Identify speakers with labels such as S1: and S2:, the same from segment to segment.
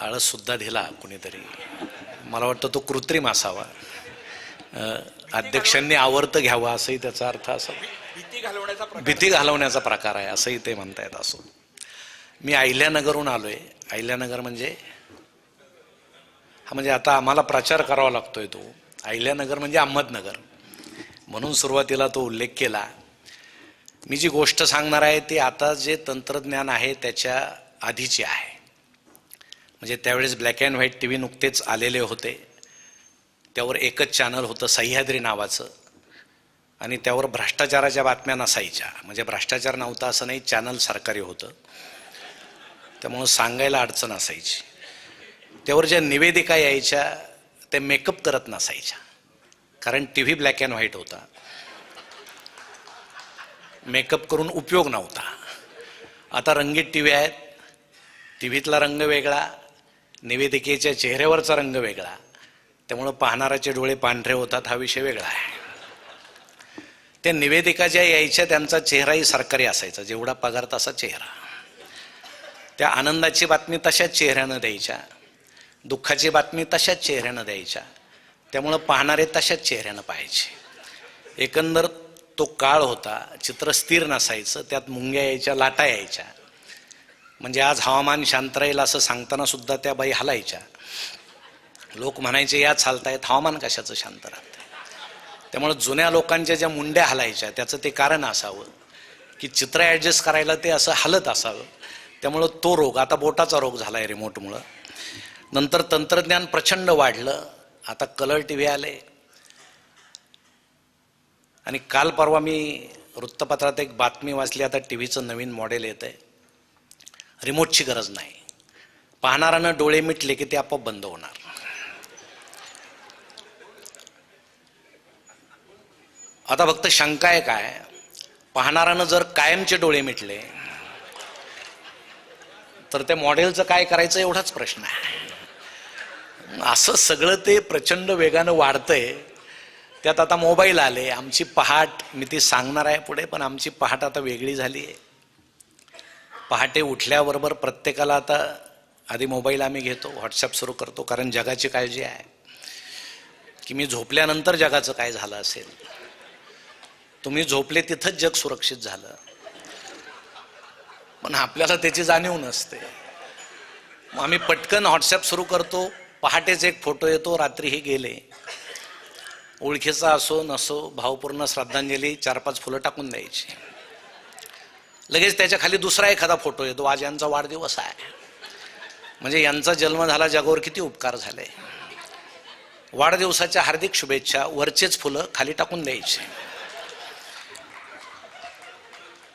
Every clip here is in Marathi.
S1: आळससुद्धा दिला कुणीतरी. मला वाटतं तो कृत्रिम असावा. अध्यक्षांनी आवर्त घ्यावा असंही त्याचा अर्थ असा.
S2: भीती घालवण्याचा प्रकार.
S1: भीती घालवण्याचा प्रकार आहे असंही ते म्हणतायत असो. मी अहिल्यानगरहून आलोय. अहिल्यानगर म्हणजे हा म्हणजे आता आम्हाला प्रचार करावा लागतोय तो. अहिल्यानगर म्हणजे अहमदनगर. म्हणून सुरुवातीला तो उल्लेख केला. मी जी गोष्ट सांगणार आहे ती आता जे तंत्रज्ञान आहे त्याच्या आधीची आहे. म्हणजे त्यावेळेस black and white T V नुकतेच आलेले होते. त्यावर एकच चॅनल होतं सह्याद्री नावाचं. आणि त्यावर भ्रष्टाचाराच्या बातम्या नसायच्या. म्हणजे भ्रष्टाचार नव्हता असं नाही चॅनल सरकारी होतं. त्यामुळं सांगायला अडचण असायची. त्यावर ज्या निवेदिका यायच्या त्या मेकअप करत नसायच्या. कारण T V black and white होता. मेकअप करून उपयोग नव्हता. आता रंगीत टी व्ही आहेत. टी व्हीतला रंग वेगळा. निवेदिकेच्या चेहऱ्यावरचा रंग वेगळा त्यामुळं पाहणाराचे डोळे पांढरे होतात हा विषय वेगळा आहे. त्या निवेदिका ज्या यायच्या त्यांचा चेहराही सरकारी असायचा जेवढा पगार तसा चेहरा. त्या आनंदाची बातमी तशाच चेहऱ्यानं द्यायच्या दुःखाची बातमी तशाच चेहऱ्यानं द्यायच्या त्यामुळं पाहणारे तशाच चेहऱ्यानं पाहायचे. एकंदर तो काळ होता चित्र स्थिर नसायचं त्यात मुंग्या यायच्या लाटा यायच्या म्हणजे आज हवामान शांत राहील असं सांगताना सुद्धा त्या बाई हलायच्या. लोक म्हणायचे याच हालतायत हवामान कशाचं शांत राहतं? त्यामुळे जुन्या लोकांच्या ज्या मुंड्या हलायच्या त्याचं ते कारण असावं. की चित्र ॲडजस्ट करायला ते असं हलत असावं. त्यामुळं तो रोग आता बोटाचा रोग झाला आहे रिमोटमुळं नंतर तंत्रज्ञान प्रचंड वाढलं. आता कलर टी व्ही आले. आणि काल परवा मी वृत्तपत्रात एक बातमी वाचली. आता टी व्हीचं नवीन मॉडेल येतं आहे रिमोटची गरज नाही. पाहणाऱ्यानं डोळे मिटले की ते आपोआप बंद होणार. आता फक्त शंका आहे. काय पाहणाऱ्यानं जर कायमचे डोळे मिटले तर त्या मॉडेलचं काय करायचं एवढाच प्रश्न आहे. असं सगळं ते प्रचंड वेगानं वाढतंय. त्यात आता मोबाईल आले आमची पहाट मी ती सांगणार आहे पुढे पण आमची पहाट आता वेगळी झाली आहे पहाटे उठल्याबरोबर प्रत्येकाला आता आधी मोबाईल आम्ही घेतो व्हॉट्सअप सुरू करतो कारण जगाची काळजी आहे. की मी झोपल्यानंतर जगाचं काय झालं असेल? तुम्ही झोपले तिथंच जग सुरक्षित झालं. पण आपल्याला त्याची जाणीव नसते. मग आम्ही पटकन व्हॉट्सअप सुरू करतो पहाटेच एक फोटो येतो रात्री हे गेले. ओळखीचा असो नसो भावपूर्ण श्रद्धांजली चार पाच फुलं टाकून द्यायची. लगेच त्याच्याखाली दुसरा एखादा फोटो येतो. आज यांचा वाढदिवस आहे. म्हणजे यांचा जन्म झाला जगावर किती उपकार झाले. वाढदिवसाच्या हार्दिक शुभेच्छा वरचेच फुलं खाली टाकून द्यायचे.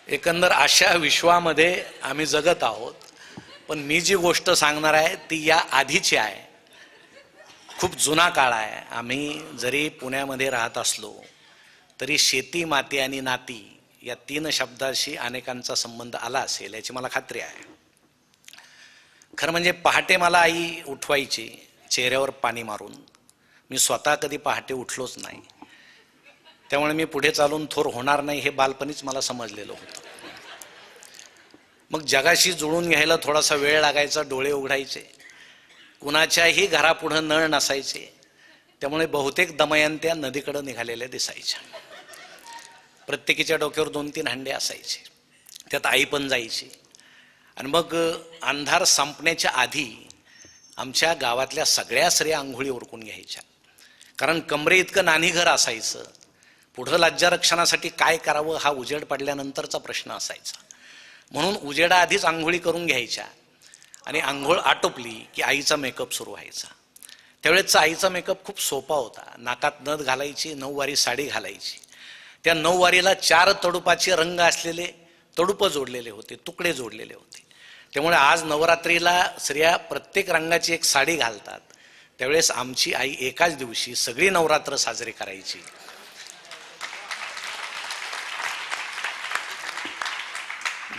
S1: एकंदर अशा विश्वामध्ये आम्ही जगत आहोत. पण मी जी गोष्ट सांगणार आहे ती या आधीची आहे. खूप जुना काळ आहे. आम्ही जरी पुण्यामध्ये राहत असलो तरी शेती माती आणि नाती या तीन शब्दाशी अनेकांचा संबंध आला असेल याची मला खात्री आहे. खरं म्हणजे पहाटे मला आई उठवायची चेहऱ्यावर पाणी मारून. मी स्वतः कधी पहाटे उठलोच नाही. त्यामुळे मी पुढे चालून थोर होणार नाही हे बालपणीच मला समजलेलं होतं. मग जगाशी जुळून घ्यायला थोडासा वेळ लागायचा डोळे उघडायचे. कुणाच्याही घरापुढं नळ नसायचे. त्यामुळे बहुतेक दमयंत्या नदीकडं निघालेल्या दिसायच्या. प्रत्येकीच्या डोक्यावर दोन तीन हंडे असायचे. त्यात आई पण जायची. आणि मग अंधार संपण्याच्या आधी आमच्या गावातल्या सगळ्या स्त्रिया आंघोळी ओरकून घ्यायच्या. कारण कमरे इतकं नानी घर असायचं. पुढं लज्जारक्षणासाठी काय करावं हा उजेड पडल्यानंतरचा प्रश्न असायचा. म्हणून उजेडाआधीच आंघोळी करून घ्यायच्या. आणि आंघोळ आटोपली की आईचा मेकअप सुरू व्हायचा. त्यावेळेसचा आईचा मेकअप खूप सोपा होता. नाकात नथ घालायची नऊवारी साडी घालायची. त्या नऊवारीला चार तडुपाचे रंग असलेले तडुपं जोडलेले होते तुकडे जोडलेले होते. त्यामुळे आज नवरात्रीला स्त्रिया प्रत्येक रंगाची एक साडी घालतात. त्यावेळेस आमची आई एकाच दिवशी सगळी नवरात्र साजरी करायची.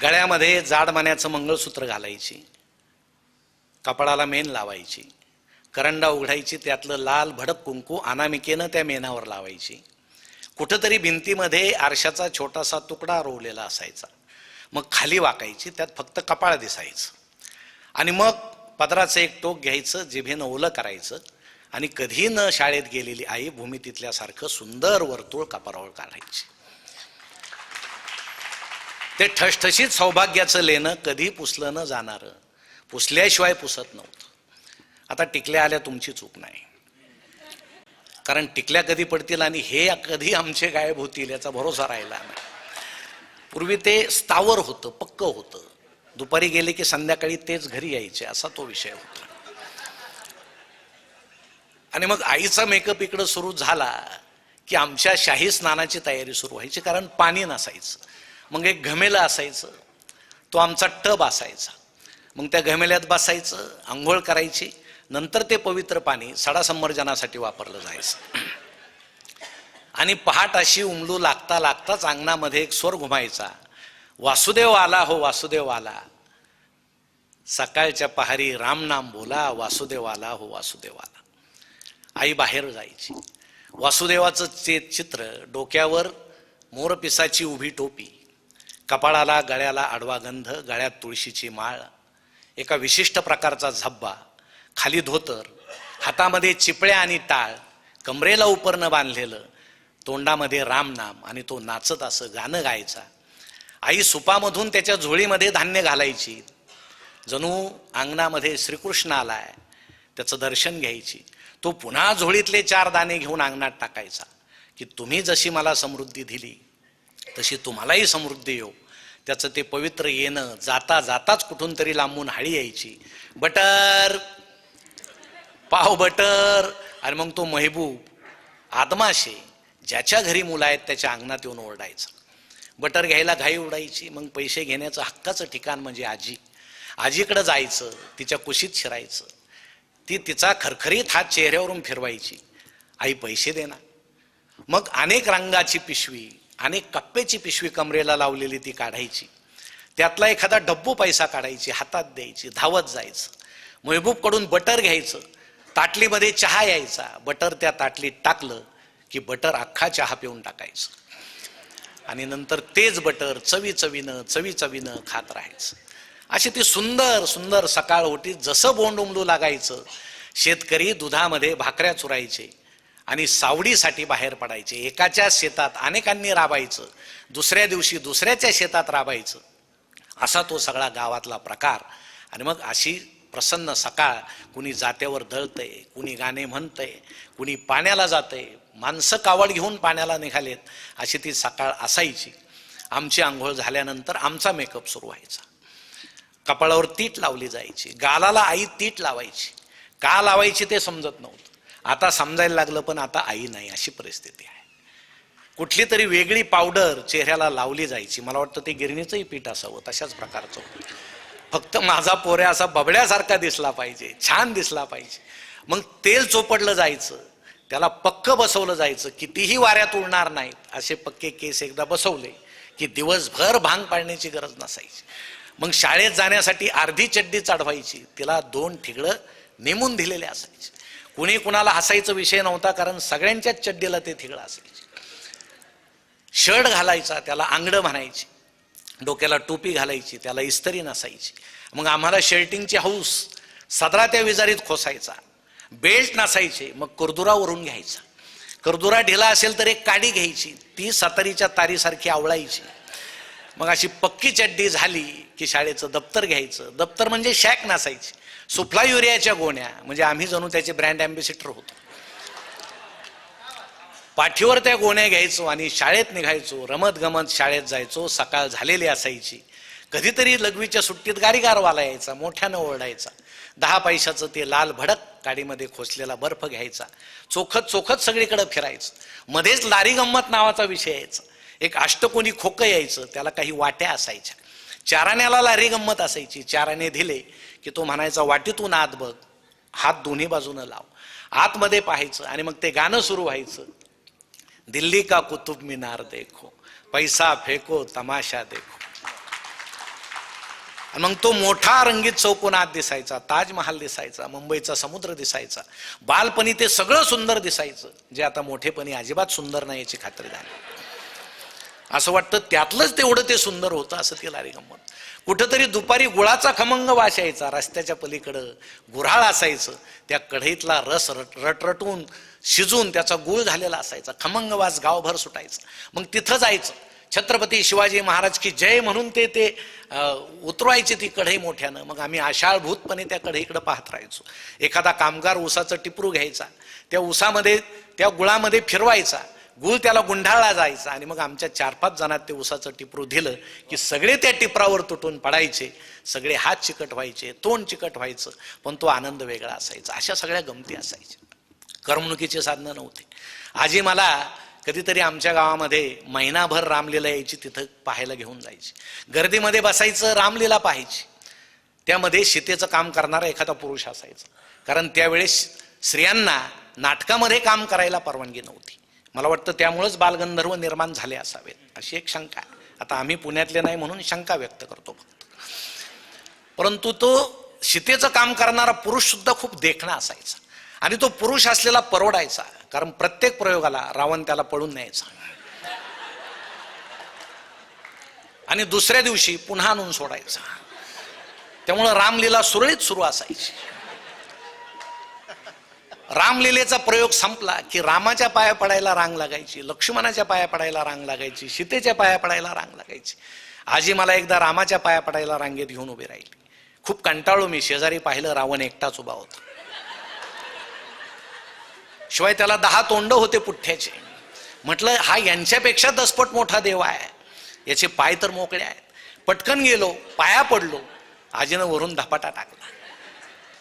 S1: गळ्यामध्ये जाड मान्याचं मंगळसूत्र घालायची. कपाळाला मेन लावायची. करंडा उघडायची त्यातलं लाल भडक कुंकू अनामिकेनं त्या मेनावर लावायची. कुठंतरी भिंतीमध्ये आरशाचा छोटासा तुकडा रोवलेला असायचा. मग खाली वाकायची त्यात फक्त कपाळ दिसायचं. आणि मग पदराचं एक टोक घ्यायचं जिभेनं ओलं करायचं आणि कधी न शाळेत गेलेली आई भूमितीतल्यासारखं सुंदर वर्तुळ कपारावर काढायची. ते ठसठशीत सौभाग्याचं लेणं कधी पुसलं न जाणारं पुसल्याशिवाय पुसत नव्हतं. आता टिकल्या आल्या तुमची चूक नाही. कारण टिकल्या कधी पडतील आणि हे कधी आमचे गायब होतील याचा भरोसा राहिला नाही. पूर्वी ते स्थावर होतं पक्क होतं. दुपारी गेले की संध्याकाळी तेच घरी यायचे असा तो विषय होता. आणि मग आईचा मेकअप इकडं सुरू झाला की आमच्या शाही स्नानाची तयारी सुरू व्हायची कारण पाणी नसायचं. मग एक घमेलं असायचं तो आमचा टब असायचा. मग त्या घमेल्यात बसायचं आंघोळ करायची नंतर ते पवित्र पाणी सडासंमर्जनासाठी वापरलं जायचं. आणि पहाट अशी उमलू लागता लागताच अंगणामध्ये एक स्वर घुमायचा. वासुदेव आला हो वासुदेव आला. सकाळच्या पहारी रामनाम बोला वासुदेव आला हो वासुदेव आला. आई बाहेर जायची. वासुदेवाचं चे चित्र डोक्यावर मोरपिसाची उभी टोपी कपाळाला गळ्याला आडवा गंध गळ्यात तुळशीची माळ एका विशिष्ट प्रकारचा झब्बा खाली धोतर हातामध्ये चिपळ्या आणि टाळ कमरेला उपरणं बांधलेलं तोंडामध्ये रामनाम आणि तो नाचत असं गाणं गायचा. आई सुपामधून त्याच्या झोळीमध्ये धान्य घालायची. जणू अंगणामध्ये श्रीकृष्ण आलाय त्याचं दर्शन घ्यायची. तो पुन्हा झोळीतले चार दाणे घेऊन अंगणात टाकायचा की तुम्ही जशी मला समृद्धी दिली तशी तुम्हालाही समृद्धी येऊ. त्याचं ते पवित्र येणं जाता जाताच कुठून तरी लांबून हाळी यायची. बटर पाव बटर आणि मग तो महबूब आदमाशे ज्याच्या घरी मुलं आहेत त्याच्या अंगणात येऊन ओरडायचं. बटर घ्यायला घाई उडायची मग पैसे घेण्याचं हक्काचं ठिकाण म्हणजे आजी. आजीकडं जायचं तिच्या कुशीत शिरायचं. ती तिचा खरखरीत हात चेहऱ्यावरून फिरवायची. आई पैसे देना मग अनेक रंगाची पिशवी अनेक कप्प्याची पिशवी कमरेला लावलेली ती काढायची. त्यातला एखादा डब्बू पैसा काढायची हातात द्यायची धावत जायचं. महबूबकडून बटर घ्यायचं. ताटलीमध्ये चहा यायचा. बटर त्या ताटलीत टाकलं की बटर अख्खा चहा पिऊन टाकायचं. आणि नंतर तेच बटर चवी चवीनं चवी चवीनं खात राहायचं. अशी ती सुंदर सुंदर सकाळ होती. जसं बोंड उमलू लागायचं शेतकरी दुधामध्ये भाकऱ्या चुरायचे आणि सावडीसाठी बाहेर पडायचे. एकाच्या शेतात अनेकांनी राबायचं दुसऱ्या दिवशी दुसऱ्याच्या शेतात राबायचं. असा तो सगळा गावातला प्रकार. आणि मग अशी प्रसन्न सकाळ कुणी जात्यावर दळतंय कुणी गाणे म्हणतंय कुणी पाण्याला जातंय माणसं कावड घेऊन पाण्याला निघालेत अशी ती सकाळ असायची. आमची आंघोळ झाल्यानंतर आमचा मेकअप सुरू व्हायचा. कपाळावर तीट लावली जायची गालाला आई तीट लावायची. का लावायची ते समजत नव्हतं. आता समजायला लागलं पण आता आई नाही अशी परिस्थिती आहे. कुठली तरी वेगळी पावडर चेहऱ्याला लावली जायची. मला वाटतं ते गिरणीचंही पीठ असावं तशाच प्रकारचं होतं. फक्त माझा पोऱ्या असा बबड्यासारखा दिसला पाहिजे छान दिसला पाहिजे. मग तेल चोपडलं जायचं त्याला पक्क बसवलं जायचं कितीही वाऱ्यात उडणार नाहीत असे पक्के केस एकदा बसवले की दिवसभर भांग पाडण्याची गरज नसायची. मग शाळेत जाण्यासाठी अर्धी चड्डी चढवायची तिला दोन ठिगळं नेमून दिलेले असायचे. कुणी कुणाला हसायचा विषय नव्हता कारण सगळ्यांच्याच चड्डीला ते थिगळं असायचे. शर्ट घालायचा त्याला आंगडं म्हणायची. डोक्याला टोपी घालायची त्याला इस्त्री नसायची. मग आम्हाला शर्टिंगची हौस सदरा त्या विजारीत खोसायचा. बेल्ट नसायचे मग कुरदुरावरून घ्यायचा. करदुरा ढिला असेल तर एक काडी घ्यायची ती सतारीच्या तारीसारखी आवळायची. मग अशी पक्की चड्डी झाली की शाळेचं दप्तर घ्यायचं. दप्तर म्हणजे शॅक नसायची. सुफला युरियाच्या गोण्या म्हणजे आम्ही जणू त्याचे ब्रँड अँबेसिडर होतो. पाठीवर त्या गोण्या घ्यायचो आणि शाळेत निघायचो रमत गमत शाळेत जायचो सकाळ झालेली असायची. कधीतरी लघवीच्या सुट्टीत गारीगारवाला यायचा मोठ्यानं ओरडायचा. दहा पैशाचं ते लाल भडक गाडीमध्ये खोसलेला बर्फ घ्यायचा. चोखत चोखत सगळीकडे फिरायचं. मध्येच लारी गंमत नावाचा विषय यायचा. एक अष्टकोनी खोकं यायचं त्याला काही वाट्या असायच्या. चाराण्याला लारी गंमत असायची. चाराने दिले की तो म्हणायचा वाटीतून आत बघ हात दोन्ही बाजूनं लाव. आतमध्ये पाहायचं आणि मग ते गाणं सुरू व्हायचं. दिल्ली का कुतुब मिनार देखो पैसा फेको तमाशा देखो. आणि मग तो मोठा रंगीत चौकोन आत दिसायचा ताजमहाल दिसायचा मुंबईचा समुद्र दिसायचा बालपणी ते सगळं सुंदर दिसायचं जे आता मोठेपणी अजिबात सुंदर नाही याची खात्री झाली. असं वाटतं त्यातलंच तेवढं ते सुंदर होतं असं ती लारी गंमत. कुठंतरी दुपारी गुळाचा खमंग वास यायचा रस्त्याच्या पलीकडं गुऱ्हाळ असायचं त्या कढईतला रस रट रटरटून शिजून त्याचा गुळ झालेला असायचा खमंग वास गावभर सुटायचा. मग तिथं जायचं छत्रपती शिवाजी महाराज की जय म्हणून ते ते उतरवायचे ती कढई मोठ्यानं. मग आम्ही आशाळभूतपणे त्या कढईकडे पाहत राहायचो. एखादा कामगार उसाचं टिपरू घ्यायचा. त्या उसामध्ये त्या गुळामध्ये फिरवायचा. गुळ त्याला गुंढाळला जायचा आणि मग आमच्या चार पाच जणात ते उसाचं टिपरू दिलं की सगळे त्या टिपरावर तुटून पडायचे. सगळे हात चिकट व्हायचे तोंड चिकट व्हायचं पण तो आनंद वेगळा असायचा. अशा सगळ्या गमती असायच्या. करमणुकीची साधनं नव्हती. आजी मला कधीतरी आमच्या गावामध्ये महिनाभर रामलीला यायची तिथं पाहायला घेऊन जायची. गर्दीमध्ये बसायचं रामलीला पाहायची. त्यामध्ये शितेचं काम करणारा एखादा पुरुष असायचा. कारण त्यावेळेस स्त्रियांना नाटकामध्ये काम करायला परवानगी नव्हती. मला वाटतं त्यामुळेच बालगंधर्व निर्माण झाले असावेत अशी एक शंका आहे. आता आम्ही पुण्यातले नाही म्हणून शंका व्यक्त करतो फक्त. परंतु तो शितेचं काम करणारा पुरुष सुद्धा खूप देखणा असायचा. आणि तो पुरुष असलेला परवडायचा. कारण प्रत्येक प्रयोगाला रावण त्याला पळून न्यायचा. आणि दुसऱ्या दिवशी पुन्हा आणून सोडायचा. त्यामुळं रामलीला सुरळीत सुरू असायची. रामलीलेचा प्रयोग संपला की रामाच्या पाया पडायला रांग लागायची लक्ष्मणाच्या पाया पडायला रांग लागायची सीतेच्या पाया पडायला रांग लागायची. आजी मला एकदा रामाच्या पाया पडायला रांगेत घेऊन उभी राहिली. खूप कंटाळू मी. शेजारी पाहिलं रावण एकटाच उभा होता. शिवाय त्याला दहा तोंड होते पुठ्ठ्याचे. म्हटलं हा यांच्यापेक्षा दसपट मोठा देव आहे. याचे पाय तर मोकळे आहेत. पटकन गेलो पाया पडलो. आजीनं वरून धपाटा टाकला.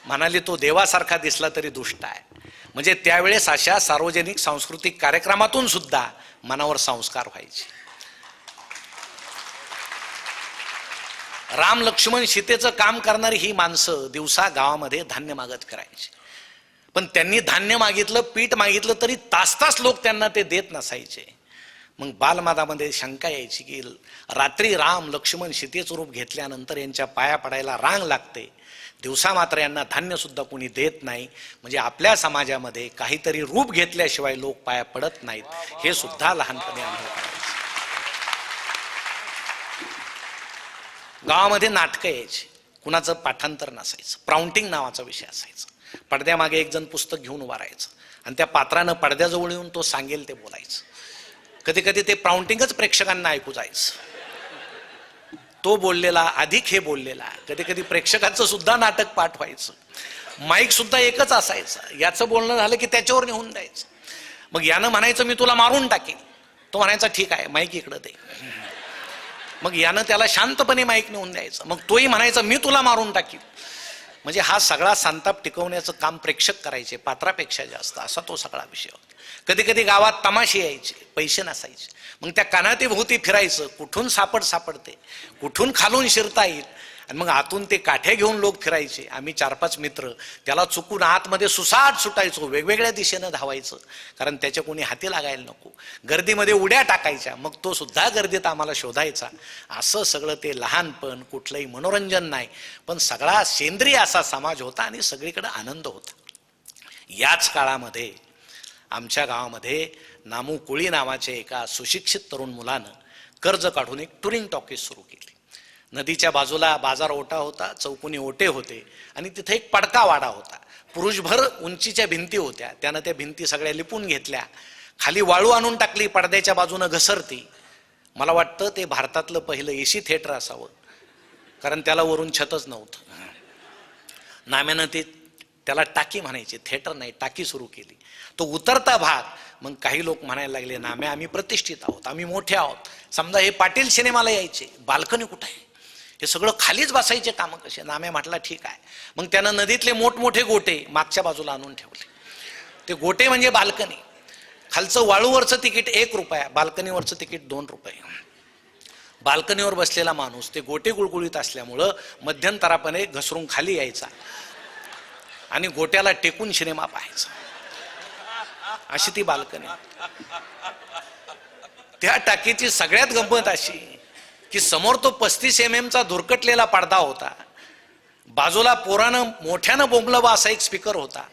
S1: म्हणाले तो देवासारखा दिसला तरी दुष्ट आहे. म्हणजे त्यावेळेस अशा सार्वजनिक सांस्कृतिक कार्यक्रमातून सुद्धा मनावर संस्कार व्हायचे. राम लक्ष्मण सीतेचं काम करणारी ही माणसं दिवसा गावामध्ये धान्य मागत करायची पण त्यांनी धान्य मागितलं पीठ मागितलं तरी तास तास लोक त्यांना ते देत नसायचे. मग बालमादामध्ये शंका यायची की रात्री राम लक्ष्मण सीतेचं रूप घेतल्यानंतर यांच्या पाया पडायला रांग लागते. दिवसा मात्र यांना धान्यसुद्धा कुणी कोणी देत नाही. म्हणजे आपल्या समाजामध्ये काहीतरी रूप घेतल्याशिवाय लोक पाया पडत नाहीत. हे सुद्धा लहानपणी अनुभव गावामध्ये नाटकं यायची. कुणाचं पाठांतर नसायचं. प्राउंटिंग नावाचा विषय असायचा. पडद्यामागे एक जण पुस्तक घेऊन उभा राहायचं. आणि त्या पात्रानं पडद्याजवळ येऊन तो सांगेल ते बोलायचं. कधी कधी ते प्राउंटिंगच प्रेक्षकांना ऐकू जायचं. तो बोललेला अधिक हे बोललेला कधी कधी प्रेक्षकांचं सुद्धा नाटक पाठ व्हायचं. माईक सुद्धा एकच असायचं. याचं बोलणं झालं की त्याच्यावर निघून द्यायचं. मग यानं म्हणायचं मी तुला मारून टाकेन. तो म्हणायचा ठीक आहे माईक इकडं दे. मग यानं त्याला शांतपणे माईक नेऊन द्यायचं. मग तोही म्हणायचा मी तुला मारून टाकीन. म्हणजे हा सगळा संताप टिकवण्याचं काम प्रेक्षक करायचे पात्रापेक्षा जास्त. असा तो सगळा विषय होता. कधी कधी गावात तमाशे यायचे पैसे नसायचे. मग त्या कानातीभोवती फिरायचं कुठून सापड सापडते? कुठून खालून शिरता येईल? आणि मग आतून ते काठ्या घेऊन लोक फिरायचे. आम्ही चार पाच मित्र. त्याला चुकून आतमध्ये सुसाट सुटायचो. वेगवेगळ्या दिशेनं धावायचं. कारण त्याच्या कोणी हाती लागायला नको. गर्दीमध्ये उड्या टाकायच्या. मग तो सुद्धा गर्दीत आम्हाला शोधायचा. असं सगळं ते लहानपण कुठलंही मनोरंजन नाही. पण सगळा सेंद्रिय असा समाज होता आणि सगळीकडे आनंद होता. याच काळामध्ये आमच्या गावामध्ये नामू कुळी नावाचे एका सुशिक्षित तरुण मुलानं कर्ज काढून एक टुरिंग टॉकीज सुरू केली. नदीच्या बाजूला बाजार ओटा होता चौकोनी ओटे होते आणि तिथे एक पडका वाडा होता. पुरुषभर उंचीच्या भिंती होत्या. त्यानं त्या भिंती सगळ्या लिपून घेतल्या. खाली वाळू आणून टाकली पडद्याच्या बाजूनं घसरती. मला वाटतं ते भारतातलं पहिलं एसी थिएटर असावं. कारण त्याला वरून छतच नव्हतं. नाम्यानं ते त्याला टाकी म्हणायची. थिएटर नाही टाकी सुरू केली. तो उतरता भाग मग काही लोक म्हणायला लागले नाम्या आम्ही प्रतिष्ठित आहोत. आम्ही मोठे आहोत. समजा हे पाटील सिनेमाला यायचे. बाल्कनी कुठं आहे? हे सगळं खालीच बसायचे कामं कसे? नामे म्हटला ठीक आहे. मग त्यानं नदीतले मोठमोठे गोटे मागच्या बाजूला आणून ठेवले. ते गोटे म्हणजे बाल्कनी. खालचं वाळूवरचं तिकीट एक रुपया बाल्कनीवरचं तिकीट दोन रुपये. बाल्कनीवर बसलेला माणूस ते गोटे गुळगुळीत असल्यामुळं मध्यंतरापणे घसरून खाली यायचा आणि गोट्याला टेकून सिनेमा पाहायचा. अशी ती बाल्कनी. त्या टाकीची सगळ्यात गंमत अशी की समोर तो पस्तीस एम एमचा धुरकटलेला पडदा होता. बाजूला पोरानं मोठ्यानं बोंबलवा असा एक स्पीकर होता.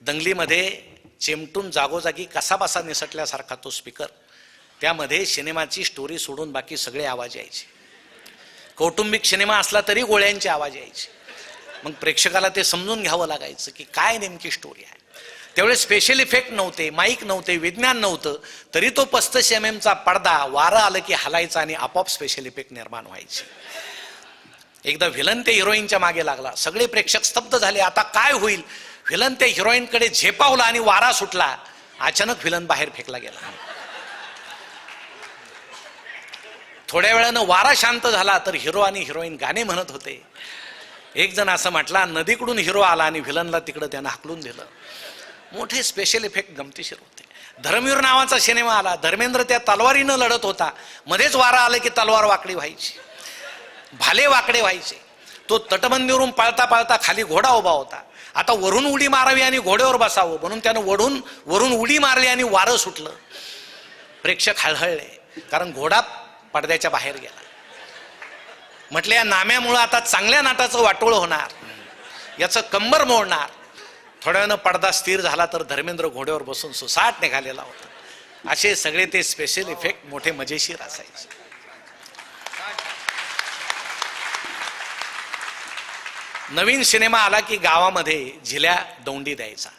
S1: दंगलीमध्ये चिमटून जागोजागी कसाबसा निसटल्यासारखा तो स्पीकर त्यामध्ये सिनेमाची स्टोरी सोडून बाकी सगळे आवाज यायचे. कौटुंबिक सिनेमा असला तरी गोळ्यांचे आवाज यायचे. मग प्रेक्षकाला ते समजून घ्यावं लागायचं की काय नेमकी स्टोरी आहे. त्यावेळेस स्पेशल इफेक्ट नव्हते माईक नव्हते विज्ञान नव्हतं तरी तो पस्तीस एम एमचा पडदा वारं आलं की हलायचा आणि आपोआप स्पेशल इफेक्ट निर्माण व्हायचे. एकदा व्हिलन ते हिरोईनच्या मागे लागला. सगळे प्रेक्षक स्तब्ध झाले. आता काय होईल? व्हिलन ते हिरोईनकडे झेपावला आणि वारा सुटला. अचानक व्हिलन बाहेर फेकला गेला. थोड्या वेळानं वारा शांत झाला तर हिरो आणि हिरोईन गाणे म्हणत होते. एक जण असं म्हटला नदीकडून हिरो आला आणि व्हिलनला तिकडं त्यानं हाकलून दिलं. मोठे स्पेशल इफेक्ट गमतीशीर होते. धर्मवीर नावाचा सिनेमा आला. धर्मेंद्र त्या तलवारीनं लढत होता. मध्येच वारा आलं की तलवार वाकडी व्हायची. भाले वाकडे व्हायचे. तो तटबंदीवरून पळता पळता खाली घोडा उभा होता. आता वरून उडी मारावी आणि घोड्यावर बसावं म्हणून त्यानं वडून वरून उडी मारली आणि वारं सुटलं. प्रेक्षक हळहळले. कारण घोडा पडद्याच्या बाहेर गेला. म्हटलं या नाम्यामुळं आता चांगल्या नाटाचं वाटोळ होणार. याचं कंबर मोडणार. थोड्या पडदा स्थिर झाला तर धर्मेंद्र घोड्यावर बसून सुसाट निघालेला होता. असे सगळे ते स्पेशल इफेक्ट मोठे मजेशीर असायचे. नवीन सिनेमा आला की गावामध्ये झिल्या दौंडी द्यायचा.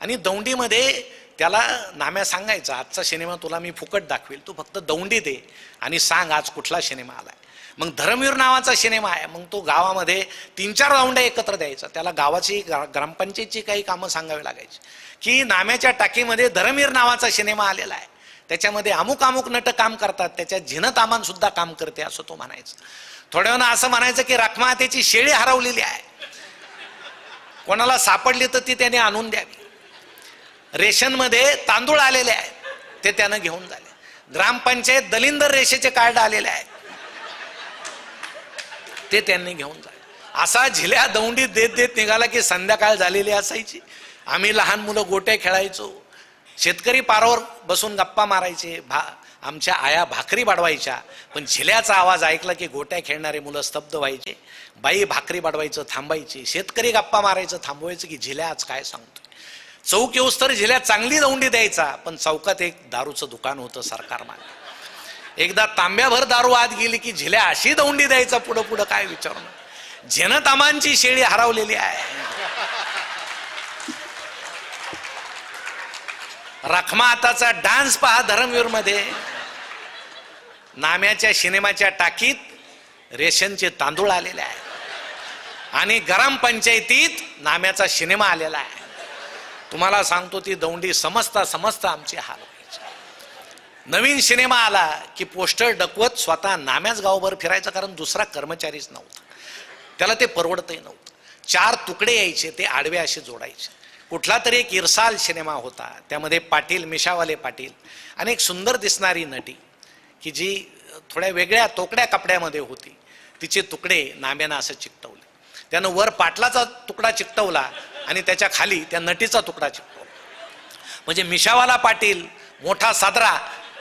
S1: आणि दौंडीमध्ये त्याला नाम्या सांगायचा आजचा सिनेमा तुला मी फुकट दाखवेल तू फक्त दौंडी दे आणि सांग आज कुठला सिनेमा आलाय. मग धर्मवीर नावाचा सिनेमा आहे मग तो गावामध्ये तीन चार दौंड्या एकत्र द्यायचा. त्याला गावाची ग्रामपंचायतची काही कामं सांगावी लागायची. की नाम्याच्या टाकीमध्ये धर्मवीर नावाचा सिनेमा आलेला आहे. त्याच्यामध्ये अमुक अमुक नट काम करतात त्याच्यात झिनतामान सुद्धा काम करते असं तो म्हणायचं. थोड्या वेळानं असं म्हणायचं की रखमातेची शेळी हरवलेली आहे. कोणाला सापडली तर ती त्याने आणून द्यावी. रेशनमध्ये तांदूळ आलेले आहेत. ते त्यानं घेऊन झाले. ग्रामपंचायत दलिंदर रेषेचे कार्ड आलेले आहेत. ते त्यांनी घेऊन जाले असा झिल्या दौंडी देत देत निघाला की संध्याकाळ झालेली असायची. आम्ही लहान मुलं गोटे खेळायचो. शेतकरी पारावर बसून गप्पा मारायचे. भा आमच्या आया भाकरी बाडवायच्या पण झिल्याचा आवाज ऐकला की गोट्या खेळणारे मुलं स्तब्ध व्हायचे. बाई भाकरी बाडवायचं थांबायची. शेतकरी गप्पा मारायचं थांबवायचं की झिल्या आज काय सांगतोय? चौक येऊस तर झिल्या चांगली दौंडी द्यायचा पण चौकात एक दारूचं दुकान होतं सरकार मागे. एकदा तांब्याभर दारू आत गेली की झिल्या अशी दौंडी द्यायचा पुढं पुढं काय विचारून झेनतामांची शेळी हरवलेली आहे. रखमा आताचा डान्स पहा धर्मवीरमध्ये नाम्याच्या सिनेमाच्या टाकीत रेशनचे तांदूळ आलेले आहे. आणि गरम पंचायतीत नाम्याचा सिनेमा आलेला आहे. तुम्हाला सांगतो ती दौंडी समजता समजता आमची हाल व्हायचे. नवीन सिनेमा आला की पोस्टर डकवत स्वतः नाम्याच गावभर फिरायचं कारण दुसरा कर्मचारीच नव्हता. त्याला ते परवडतही नव्हतं. चार तुकडे यायचे ते आडवे असे जोडायचे. कुठला तरी एक इरसाल सिनेमा होता. त्यामध्ये पाटील मिशावाले पाटील आणि एक सुंदर दिसणारी नटी की जी थोड्या वेगळ्या तोकड्या कपड्यामध्ये होती. तिचे तुकडे नाम्यानं असं चिकटवलं. त्यानं वर पाटलाचा तुकडा चिकटवला आणि त्याच्याखाली त्या नटीचा तुकडा चिकटवला. म्हणजे मिशावाला पाटील मोठा सादरा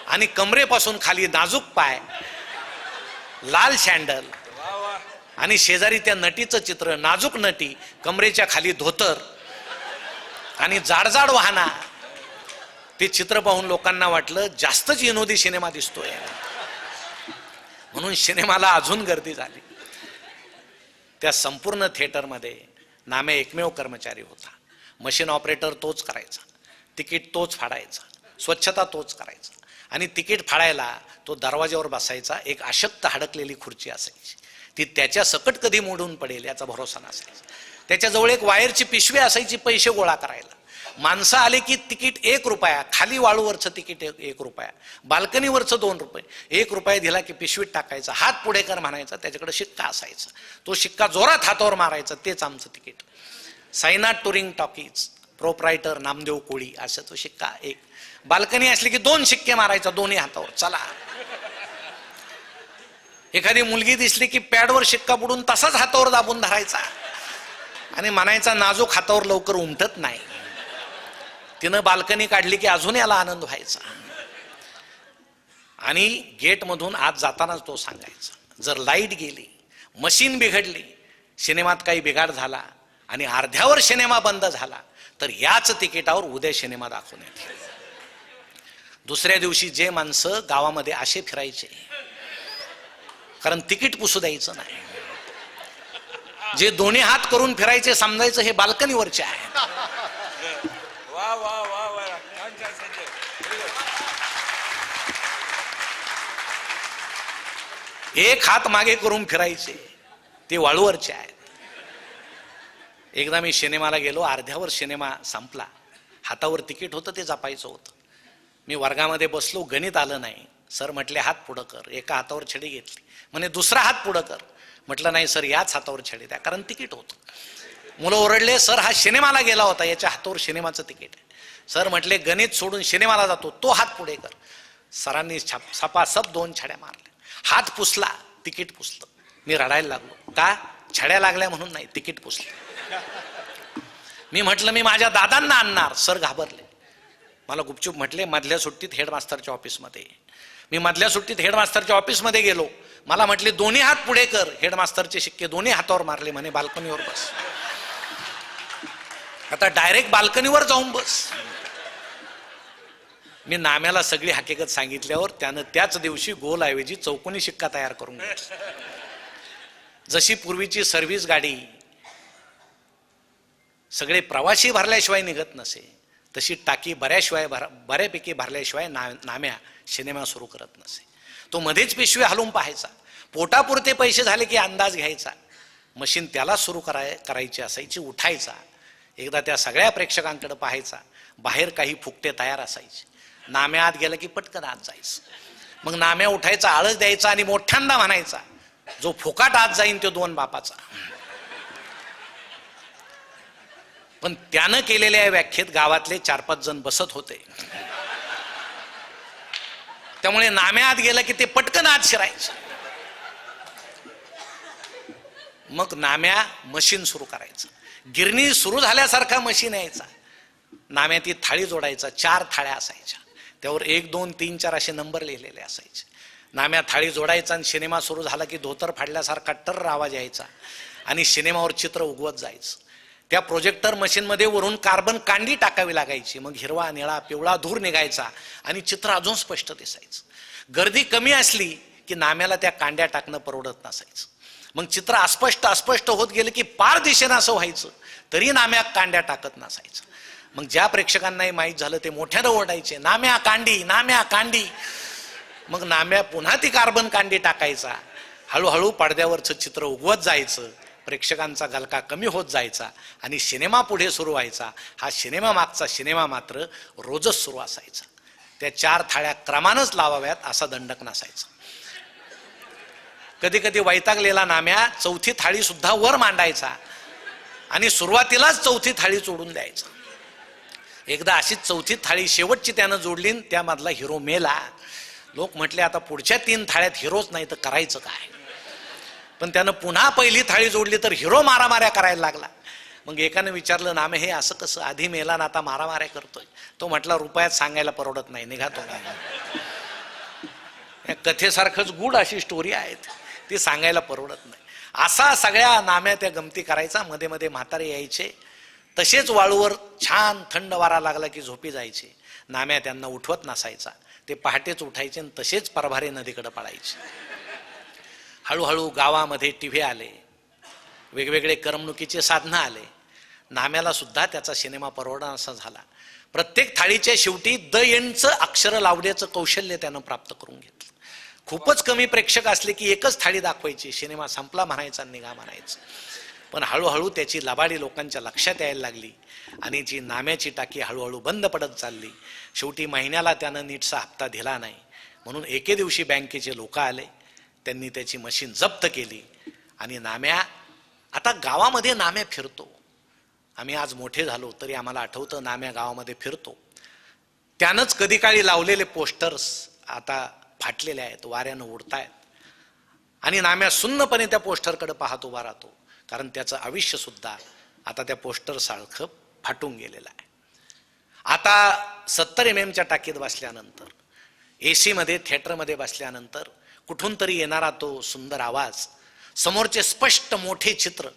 S1: आणि कमरेपासून खाली नाजूक पाय लाल शँडल आणि शेजारी त्या नटीचं चित्र नाजूक नटी कमरेच्या खाली धोतर आणि जाडजाड वाहना. ते चित्र पाहून लोकांना वाटलं जास्तच विनोदी सिनेमा दिसतोय. म्हणून सिनेमाला अजून गर्दी झाली. त्या संपूर्ण थिएटरमध्ये नामे एकमेव कर्मचारी होता. मशीन ऑपरेटर तोच करायचा. तिकीट तोच फाडायचा. स्वच्छता तोच करायचा. आणि तिकीट फाडायला तो दरवाज्यावर बसायचा. एक अशक्त हडकलेली खुर्ची असायची. ती त्याच्या सकट कधी मोडून पडेल याचा भरोसा नसायचा. त्याच्याजवळ एक वायरची पिशवी असायची पैसे गोळा करायला. माणसं आले की तिकीट एक रुपया खाली वाळूवरचं तिकीट एक रुपया बाल्कनीवरचं दोन रुपये. एक रुपया दिला की पिशवीत टाकायचा हात पुढे कर म्हणायचा त्याच्याकडे शिक्का असायचा. तो शिक्का जोरात हातावर मारायचा तेच आमचं ticket. Sainath touring talkies proprietor Namdev Koli असं तो शिक्का एक. बाल्कनी असली की दोन शिक्के मारायचा दोन्ही हातावर. चला. एखादी मुलगी दिसली की पॅडवर शिक्का बुडून तसाच हातावर दाबून धरायचा. आणि म्हणायचा नाजूक हातावर लवकर उमटत नाही. तिनं बाल्कनी काढली की अजून याला आनंद व्हायचा. आणि गेटमधून आत जातानाच तो सांगायचा जर लाइट गेली मशीन बिघडली सिनेमात काही बिघाड झाला आणि अर्ध्यावर सिनेमा बंद झाला तर याच तिकिटावर उद्या सिनेमा दाखवण्यात येते. दुसऱ्या दिवशी जे माणसं गावामध्ये असे फिरायचे कारण तिकीट पुसू द्यायचं नाही. जे दोन्ही हात करून फिरायचे समजायचं हे बाल्कनीवरचे आहे एक हात मागे करून फिरायचे. ते वाळूवरचे आहेत. एकदा मी सिनेमाला गेलो अर्ध्यावर सिनेमा संपला. हातावर तिकीट होतं ते जपायचं होतं. मी वर्गामध्ये बसलो गणित आलं नाही. सर म्हटले हात पुढं कर. एका हातावर छडी घेतली. म्हणे दुसरा हात पुढं कर. म्हटलं नाही सर याच हातावर छडी द्या कारण तिकीट होतं. मुलं ओरडले सर हा सिनेमाला गेला होता याच्या हातावर सिनेमाचं तिकीट आहे. सर म्हटले गणित सोडून सिनेमाला जातो तो हात पुढे कर. सरांनी छाप सपासप दोन छड्या मारल्या. हात पुसला तिकीट पुसलं. मी रडायला लागलो. का? छड्या लागल्या म्हणून नाही तिकीट पुसलं. मी म्हटलं मी माझ्या दादांना आणणार. सर घाबरले. मला गुपचूप म्हटले मधल्या सुट्टीत हेडमास्तरच्या ऑफिसमध्ये मी मधल्या सुट्टीत हेडमास्तरच्या ऑफिसमध्ये गेलो. मला म्हटले दोन्ही हात पुढे कर. हेडमास्तरचे शिक्के दोन्ही हातावर मारले म्हणे बाल्कनीवर बस. आता डायरेक्ट बाल्कनीवर जाऊन बस. मी नाम्याला सगळी हकीकत सांगितल्यावर त्यानं त्याच दिवशी गोलऐवजी चौकोनी शिक्का तयार करून घेतला. जशी पूर्वीची सर्व्हिस गाडी सगळे प्रवासी भरल्याशिवाय निघत नसे तशी टाकी बऱ्याशिवाय भर बऱ्यापैकी भरल्याशिवाय ना नाम्या सिनेमा सुरू करत नसे. तो मध्येच पिशवी हलवून पाहायचा. पोटापुरते पैसे झाले की अंदाज घ्यायचा. मशीन त्याला सुरू कराय करायची असायची उठायचा. एकदा त्या सगळ्या प्रेक्षकांकडे पाहायचा. बाहेर काही फुकटे तयार असायचे. नाम्या आत गेलं की पटकन आत जायचं. मग नाम्या उठायचा आळस द्यायचा आणि मोठ्यांदा म्हणायचा जो फुकाट आत जाईन तो दोन बापाचा. पण त्यानं केलेल्या व्याख्येत गावातले चार पाच जण बसत होते. त्यामुळे नाम्या आत गेलं की ते पटकन आत शिरायचं. मग नाम्या मशीन सुरू करायचं. गिरणी सुरू झाल्यासारखा मशीन यायचा. नाम्या ती थाळी जोडायचा चार थाळ्या असायच्या. त्यावर एक दोन तीन चार असे नंबर लिहिलेले असायचे. नाम्या थाळी जोडायचा आणि सिनेमा सुरू झाला की धोतर फाडल्यासारखा टर्र आवाज यायचा आणि सिनेमावर चित्र उगवत जायचं. त्या प्रोजेक्टर मशीनमध्ये वरून कार्बन कांडी टाकावी लागायची. मग हिरवा निळा पिवळा धूर निघायचा आणि चित्र अजून स्पष्ट दिसायचं. गर्दी कमी असली की नाम्याला त्या कांड्या टाकणं परवडत नसायचं. मग चित्र अस्पष्ट अस्पष्ट होत गेलं की पार दिशेनं असं व्हायचं. तरी नाम्या कांड्या टाकत नसायचं. मग ज्या प्रेक्षकांनाही माहीत झालं ते मोठ्यानं ओढायचे नाम्या कांडी नाम्या कांडी. मग नाम्या पुन्हा ती कार्बन कांडी टाकायचा. हळूहळू पडद्यावरचं चित्र उगवत जायचं. प्रेक्षकांचा गलका कमी होत जायचा आणि सिनेमा पुढे सुरू व्हायचा. हा सिनेमा मागचा सिनेमा मात्र रोजच सुरू असायचा. त्या चार थाळ्या क्रमानच लावाव्यात असा दंडक नसायचा. कधी कधी वैतागलेला नाम्या चौथी थाळी सुद्धा वर मांडायचा आणि सुरुवातीलाच चौथी थाळी चोडून द्यायचा. एकदा अशीच चौथी थाळी शेवटची त्यानं जोडली त्यामधला हिरो मेला. लोक म्हटले आता पुढच्या तीन थाळ्यात हिरोच नाही तर करायचं काय? पण त्यानं पुन्हा पहिली थाळी जोडली तर हिरो मारामाऱ्या करायला लागला. मग एकानं विचारलं नामे हे असं कसं? आधी मेला ना आता मारामाऱ्या करतोय. तो म्हटला रुपयात सांगायला परवडत नाही निघातो या कथेसारखंच गुड अशी स्टोरी आहेत. ती सांगायला परवडत नाही. असा सगळ्या नाम्या त्या गमती करायचा. मध्ये मध्ये म्हातारे यायचे. तसेच वाळूवर छान थंड वारा लागला की झोपी जायचे. नाम्या त्यांना उठवत नसायचा. ते पहाटेच उठायचे आणि तसेच परभारे नदीकडे पळायचे. हळूहळू गावामध्ये टीव्ही आले. वेगवेगळे करमणुकीचे साधनं आले. नाम्याला सुद्धा त्याचा सिनेमा परवडा असा झाला. प्रत्येक थाळीच्या शेवटी द एंडचं अक्षर लावण्याचं कौशल्य त्यानं प्राप्त करून घेतलं. खूपच कमी प्रेक्षक असले की एकच थाळी दाखवायची. सिनेमा संपला म्हणायचा निघा म्हणायचं. पण हळूहळू त्याची लबाडी लोकांच्या लक्षात यायला लागली. आणि जी नाम्याची टाकी हळूहळू बंद पडत चालली. शेवटी महिन्याला त्यानं नीटचा हप्ता दिला नाही. म्हणून एके दिवशी बँकेचे लोक आले. त्यांनी त्याची मशीन जप्त केली. आणि नाम्या आता गावामध्ये नाम्या फिरतो. आम्ही आज मोठे झालो तरी आम्हाला आठवतं नाम्या गावामध्ये फिरतो. त्यानंच कधी काळी लावलेले पोस्टर्स आता फाटलेले आहेत वाऱ्यानं उडतायत. आणि नाम्या सुन्नपणे त्या पोस्टरकडे पाहत उभा राहतो. कारण त्याचं आयुष्य सुद्धा आता त्या पोस्टर सारखं फाटून गेलेलं आहे. आता सत्तर एम एमच्या टाकीत बसल्यानंतर ए सीमध्ये थिएटरमध्ये बसल्यानंतर कुठून तरी येणारा तो सुंदर आवाज समोरचे स्पष्ट मोठे चित्र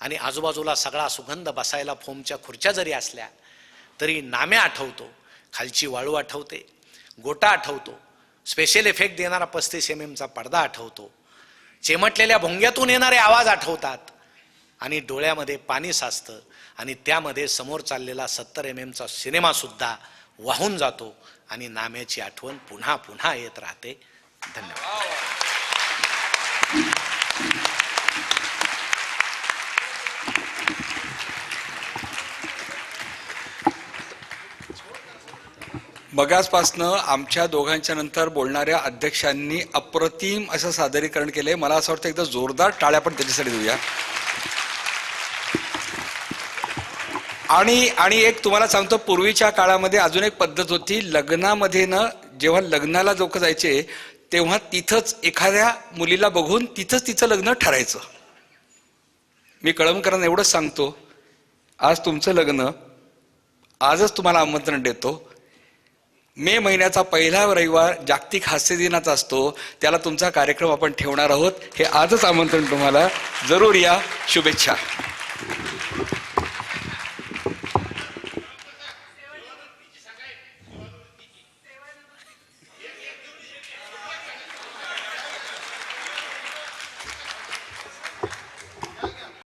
S1: आणि आजूबाजूला सगळा सुगंध बसायला फोमच्या खुर्च्या जरी असल्या तरी नाम्या आठवतो खालची वाळू आठवते गोटा आठवतो स्पेशल इफेक्ट देणारा पस्तीस एम एमचा पडदा आठवतो चिमटलेल्या भोंग्यातून येणारे आवाज आठवतात आणि डोळ्यामध्ये पाणी साचतं आणि त्यामध्ये समोर चाललेला सत्तर एम एमचा सिनेमासुद्धा वाहून जातो आणि नाम्याची आठवण पुन्हा पुन्हा येत राहते. धन्यवाद.
S3: मगासपासनं आमच्या दोघांच्या नंतर बोलणाऱ्या अध्यक्षांनी अप्रतिम असं सादरीकरण केलंय. मला असं वाटतं एकदा जोरदार टाळ्या पण त्याच्यासाठी देऊया. आणि आणि एक तुम्हाला सांगतो पूर्वीच्या काळामध्ये अजून एक पद्धत होती लग्नामध्ये ना जेव्हा लग्नाला लोक जायचे तेव्हा तिथंच एखाद्या मुलीला बघून तिथंच तिचं लग्न ठरायचं. मी कळमकरांना एवढंच सांगतो आज तुमचं लग्न आजच तुम्हाला आमंत्रण देतो. मे महिन्याचा पहिला रविवार जागतिक हास्य दिनाचा असतो त्याला तुमचा कार्यक्रम आपण ठेवणार आहोत. हे आजच आमंत्रण तुम्हाला. जरूर या. शुभेच्छा.